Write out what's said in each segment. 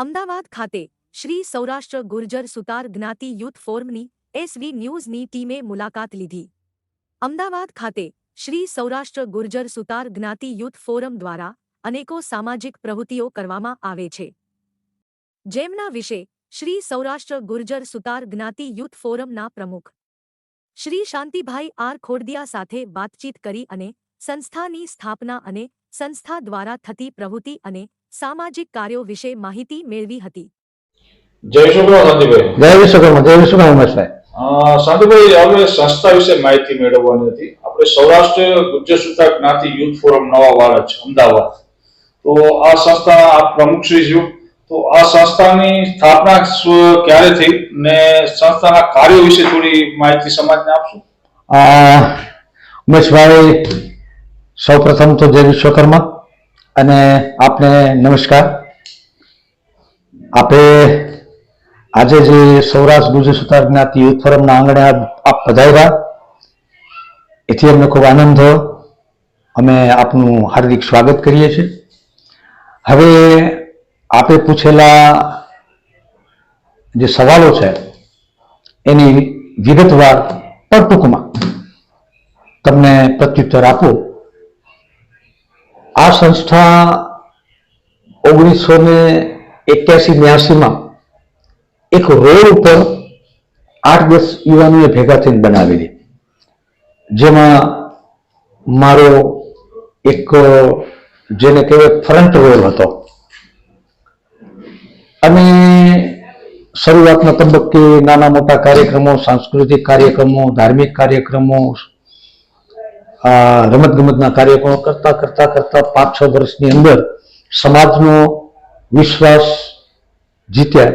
અમદાવાદ ખાતે શ્રી સૌરાષ્ટ્ર ગુર્જર સુતાર જ્ઞાતિ youth ફોરમની SV ન્યૂઝની ટીમે મુલાકાત લીધી. અમદાવાદ ખાતે શ્રી સૌરાષ્ટ્ર ગુર્જર સુતાર જ્ઞાતિ યુથ ફોરમ દ્વારા અનેકો સામાજિક પ્રવૃત્તિઓ કરવામાં આવે છે. જેમના વિશે શ્રી સૌરાષ્ટ્ર ગુર્જર સુતાર જ્ઞાતિ યુથ ફોરમના પ્રમુખ શ્રી શાંતિભાઈ આર ખોડદિયા સાથે વાતચીત કરી અને સંસ્થાની સ્થાપના અને સંસ્થા દ્વારા થતી પ્રવૃત્તિ અને સામાજિક કાર્યો વિશે માહિતી મેળવી હતી. જય શુક્ર શાંતિભાઈ જય વિશ્વકર્મા જય વિશ્વકર્મા શાંતિભાઈ હવે સંસ્થા વિશે માહિતી મેળવવાની હતી. આપણે સૌરાષ્ટ્ર ગુજ્જર સૂચક જ્ઞાતિ યુથ ફોરમ નવા વાળા છે અમદાવાદ. તો આ સંસ્થા આપ પ્રમુખ શ્રી છો. તો આ સંસ્થાની સ્થાપના ક્યારે થઈ ને સંસ્થાના કાર્યો વિશે થોડી માહિતી સમાજને આપશો? આ ઉમેશભાઈ સૌ પ્રથમ તો જય વિશ્વકર્મા. અને આપને નમસ્કાર. આપે આજે જે સૌરાષ્ટ્ર ગુજર સુતાર જ્ઞાતિ યુથ ફોરમના આંગણે આપ પધાર્યા. એથી અમને ખૂબ આનંદ થયો. અમે આપનું હાર્દિક સ્વાગત કરીએ છીએ. હવે આપે પૂછેલા જે સવાલો છે, એની વિગતવાર પર ટૂંકમાં તમને પ્રત્યુત્તર આપું. આ સંસ્થા ઓગણીસો ને એક્યાસી બ્યાસીમાં એક રોડ ઉપર આઠ દસ યુવાનોએ ભેગા થઈને બનાવેલી. જેમાં મારો એક, જેને કહેવાય ફ્રન્ટ રોલ હતો. અને શરૂઆતના તબક્કે નાના મોટા કાર્યક્રમો, સાંસ્કૃતિક કાર્યક્રમો, ધાર્મિક કાર્યક્રમો રમત ગમતના કાર્યક્રમો કરતા કરતા કરતા પાંચ છ વર્ષની અંદર સમાજનો વિશ્વાસ જીત્યા.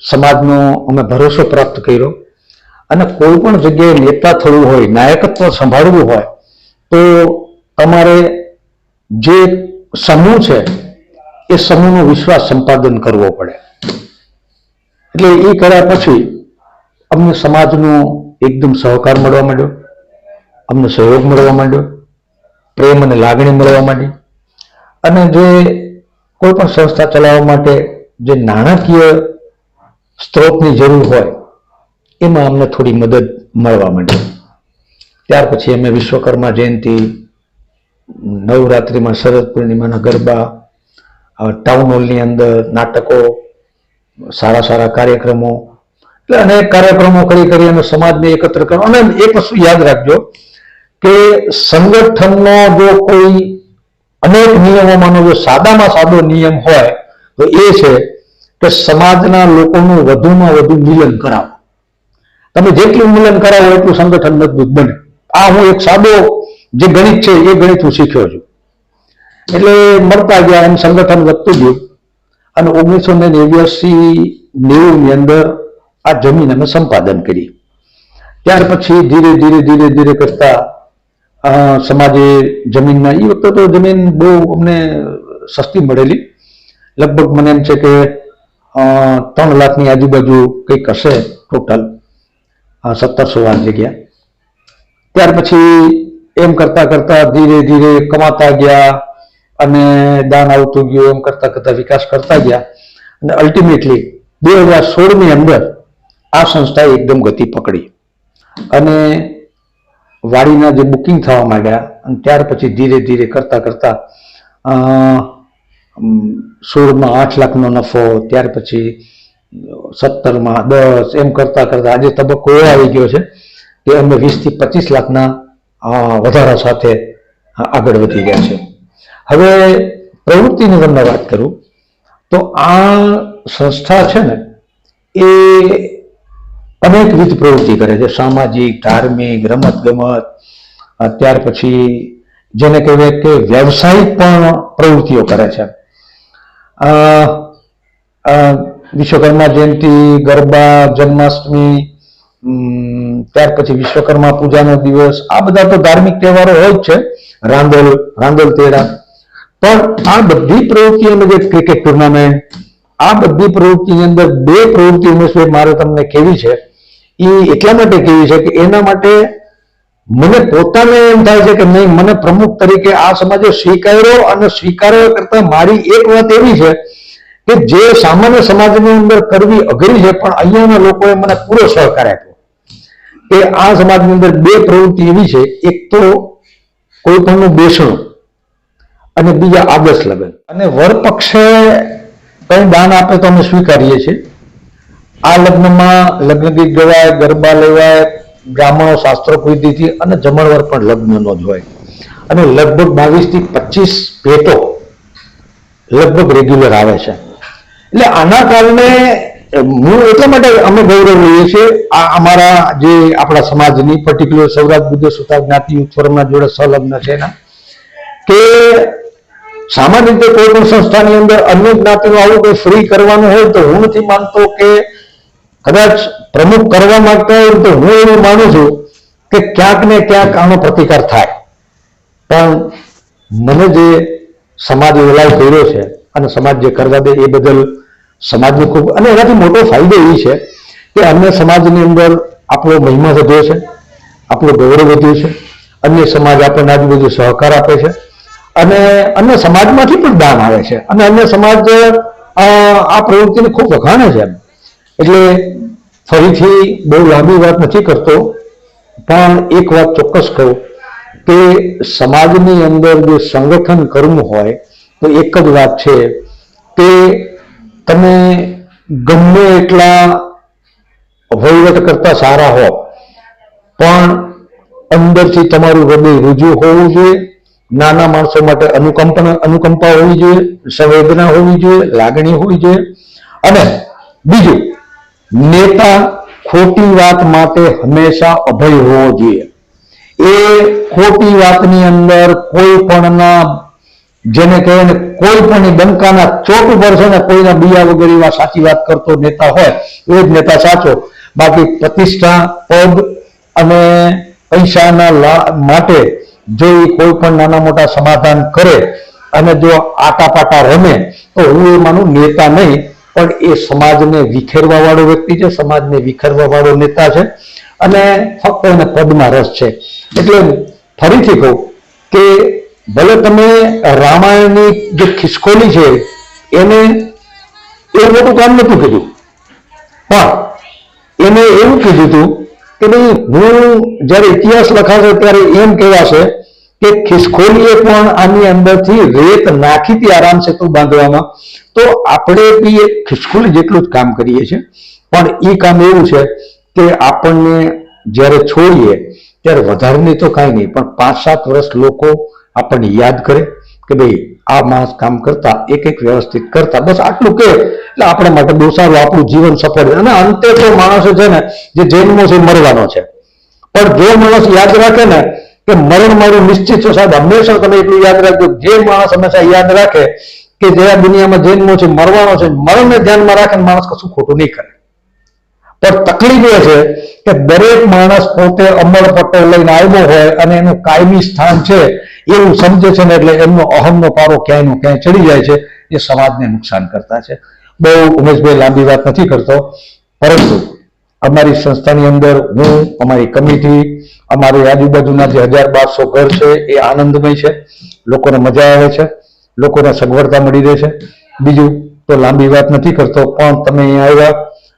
સમાજનો અમે ભરોસો પ્રાપ્ત કર્યો. અને કોઈ પણ જગ્યાએ નેતા થવું હોય, નાયકત્વ સંભાળવું હોય, તો તમારે જે સમૂહ છે, એ સમૂહનો વિશ્વાસ સંપાદન કરવો પડે. એટલે એ કર્યા પછી અમને સમાજનો એકદમ સહકાર મળવા માંડ્યો. અમને સહયોગ મળવા માંડ્યો, પ્રેમ અને લાગણી મળવા માંડી. અને જે કોઈ પણ સંસ્થા ચલાવવા માટે જે નાણાકીય સ્ત્રોતની જરૂર હોય, એમાં અમને થોડી મદદ મળવા માંડી. ત્યાર પછી અમે વિશ્વકર્મા જયંતિ, નવરાત્રિમાં શરદ પૂર્ણિમાના ગરબા ટાઉન હોલની અંદર નાટકો, સારા સારા કાર્યક્રમો. એટલે અનેક કાર્યક્રમો કરી કરી અને સમાજને એકત્ર કરો અને એક વસ્તુ યાદ રાખજો કે સંગઠનનો જો કોઈ અનેક નિયમોમાંનો જો સાદામાં સાદો નિયમ હોય, તો એ છે કે સમાજના લોકોનું વધુમાં વધુ મિલન કરાવો. તમે જેટલું મિલન કરાવો એટલું સંગઠન મજબૂત બને. આ હું એક સાદો જે ગણિત છે એ ગણિત હું શીખ્યો છું. એટલે મળતા ગયા એમ સંગઠન વધતું ગયું. અને ઓગણીસો ને નેવ્યાસી નેવું ની અંદર આ જમીન અમે સંપાદન કરી ત્યાર પછી ધીરે ધીરે ધીરે ધીરે કરતા સમાજે જમીનના એ વખતે તો જમીન બહુ અમને સસ્તી મળેલી. લગભગ મને એમ છે કે ત્રણ લાખની આજુબાજુ કંઈક હશે ટોટલ સત્તરસો વાર જગ્યા. ત્યાર પછી એમ કરતા કરતા ધીરે ધીરે કમાતા ગયા અને દાન આવતું ગયું, એમ કરતા કરતા વિકાસ કરતા ગયા. અને અલ્ટિમેટલી બે હજાર સોળની અંદર આ સંસ્થાએ એકદમ ગતિ પકડી. અને વાડીના જે બુકિંગ થવા માંડ્યા અને ત્યાર પછી ધીરે ધીરે કરતા કરતા સોળમાં આઠ લાખનો નફો, ત્યાર પછી સત્તરમાં દસ, એમ કરતા કરતા આજે તબક્કો એવો આવી ગયો છે કે અમે વીસથી પચીસ લાખના વધારા સાથે આગળ વધી ગયા છે. હવે પ્રવૃત્તિની તમને વાત કરું, તો આ સંસ્થા છે ને, એ અનેકવિધ પ્રવૃત્તિ કરે છે. સામાજિક, ધાર્મિક રમત ગમત ત્યાર પછી જેને કહેવાય કે વ્યવસાયિક પણ પ્રવૃત્તિઓ કરે છે. વિશ્વકર્મા જયંતિ, ગરબા, જન્માષ્ટમી ત્યાર પછી વિશ્વકર્મા પૂજાનો દિવસ. આ બધા તો ધાર્મિક તહેવારો હોય જ છે. રાંદોલ રાંદોલ તેરા પણ આ બધી પ્રવૃત્તિઓમાં જે ક્રિકેટ ટુર્નામેન્ટ. આ બધી પ્રવૃત્તિની અંદર બે પ્રવૃત્તિ ઉમેશભાઈ મારે તમને કેવી છે. એ એટલા માટે કેવી છે કે એના માટે મને પોતાને એમ થાય છે કે નહીં, મને પ્રમુખ તરીકે આ સમાજે સ્વીકાર્યો અને સ્વીકાર્યો કરતા મારી એક વાત એવી છે કે જે સામાન્ય સમાજની અંદર કરવી અઘરી છે, પણ અહીંયાના લોકોએ મને પૂરો સહકાર આપ્યો કે આ સમાજની અંદર બે પ્રવૃત્તિ એવી છે, એક તો કોઈ પણનું બેસણું અને બીજા આદર્શ લગ્ન. અને વરપક્ષે કંઈ દાન આપે તો અમે સ્વીકારીએ છીએ. આ લગ્નમાં લગ્ન ગીત ગવાય, ગરબા લેવાય, બ્રાહ્મણો શાસ્ત્ર વિધિથી અને જમણવાર પણ લગ્નનો જ હોય. અને લગભગ બાવીસથી પચીસ ભેટો લગભગ રેગ્યુલર આવે છે. એટલે આના કારણે હું એટલા માટે અમે ગૌરવ લઈએ છીએ, આ અમારા જે આપણા સમાજની પર્ટિક્યુલર સૌરાષ્ટ્ર બુદ્ધ સુતા જ્ઞાતિ યુથ ફોરમના જોડે સંલગ્ન છે એના, કે સામાન્ય રીતે કોઈ પણ સંસ્થાની અંદર અન્ય જ્ઞાતિનું આવું કોઈ ફ્રી કરવાનું હોય તો હું નથી માનતો કે કદાચ પ્રમુખ કરવા માંગતા હોય તો હું એવું માનું છું કે ક્યાંક ને ક્યાંક આનો પ્રતિકાર થાય. પણ મને જે સમાજ વલાય કર્યો છે અને સમાજ જે કરવા દે એ બદલ સમાજને ખૂબ અને એનાથી મોટો ફાયદો એ છે કે અન્ય સમાજની અંદર આપણો મહિમા વધ્યો છે, આપણું ગૌરવ વધ્યું છે, અન્ય સમાજ આપણને આજુબાજુ સહકાર આપે છે અને અન્ય સમાજમાંથી પણ દાન આવે છે. અને અન્ય સમાજ આ પ્રવૃત્તિને ખૂબ વખાણે છે એટલે ફરીથી બહુ લાંબી વાત નથી કરતો, પણ એક વાત ચોક્કસ કહું કે સમાજની અંદર જે સંગઠન કરવું હોય, તો એક જ વાત છે કે તમે ગમે એટલા વહીવટ કરતા સારા હો પણ અંદરથી તમારું હૃદય રુજુ હોવું જોઈએ, નાના માણસો માટે અનુકંપા અનુકંપા હોવી જોઈએ, સંવેદના હોવી જોઈએ, લાગણી હોવી જોઈએ, અને બીજું નેતા ખોટી વાત માટે હંમેશા અભય હોવો જોઈએ. એ ખોટી વાતની અંદર કોઈ પણના જેને કહેવાય ને કોઈ પણ ડંકાના ચોટ ઉપર છે ને કોઈના બીયા વગર એવા સાચી વાત કરતો નેતા હોય, એ જ નેતા સાચો. બાકી પ્રતિષ્ઠા પદ અને પૈસાના માટે જો એ કોઈ પણ નાના મોટા સમાધાન કરે અને જો આટાપાટા રમે, તો હું એ માનું નેતા નહીં પણ એ સમાજને વિખેરવા વાળો વ્યક્તિ છે, સમાજને વિખેરવા વાળો નેતા છે અને ફક્ત એને પદમાં રસ છે. એટલે ફરીથી કહું કે ભલે તમે રામાયણની જે ખિસકોલી છે, એને એ મોટું કામ નહોતું કીધું. પણ એને એવું કીધું હતું કે ભાઈ, હું જ્યારે ઇતિહાસ લખાશે ત્યારે એમ કહેવાશે કે ખિસકોલીએ પણ આની અંદરથી રેત નાખીતી આરામ સેતુ બાંધવામાં. તો આપણે બી એક ખિસકોલી જેટલું જ કામ કરીએ છીએ. પણ એ કામ એવું છે કે આપણને જ્યારે છોડીએ, ત્યારે વધારેની તો કાંઈ નહીં, પણ પાંચ સાત વર્ષ લોકો આપણને યાદ કરે કે ભાઈ આ માણસ કામ કરતા, એક એક વ્યવસ્થિત કરતા. બસ આટલું કે, એટલે આપણા માટે બહુ સારું આપણું જીવન સફળ અને અંતે તો માણસો છે ને, જે જન્મો છે એ મરવાનો છે. પણ જો માણસ યાદ રાખે ને કે મરણ મારું નિશ્ચિત છે સાહેબ. હંમેશા તમે એટલું યાદ રાખજો. જે માણસ હંમેશા યાદ રાખે કે જે આ દુનિયામાં જન્મો છે, મરવાનો છે, મરણને ધ્યાનમાં રાખીને માણસ કશું ખોટું નહીં કરે. પણ તકલીફ એ છે કે દરેક માણસ પોતે અમર પટ્ટો લઈને આવ્યો હોય અને એનું કાયમી સ્થાન છે, એવું સમજે છે ને એટલે એમનો અહમનો પારો ક્યાંય નો ક્યાંય ચડી જાય છે, એ સમાજને નુકસાન કરતા છે. બહુ ઉમેશભાઈ લાંબી વાત નથી કરતો. પરંતુ અમારી સંસ્થાની અંદર હું, અમારી કમિટી અમારી આજુબાજુના જે હજાર બારસો ઘર છે એ આનંદમય છે. લોકોને મજા આવે છે. લોકોને સગવડતા મળી રહે છે. બીજું તો લાંબી વાત નથી કરતો, પણ તમે અહીંયા આવ્યા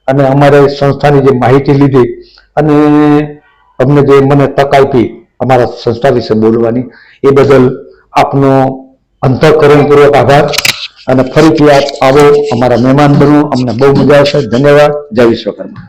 અને અમારે સંસ્થાની જે માહિતી લીધી અને અમને જે મને તક આપી અમારા સંસ્થા વિશે બોલવાની, એ બદલ આપનો અંતઃકરણપૂર્વક આભાર. અને ફરીથી આપ આવો, અમારા મહેમાન બનો. અમને બહુ મજા આવશે. ધન્યવાદ. જય વિશ્વકર્મા.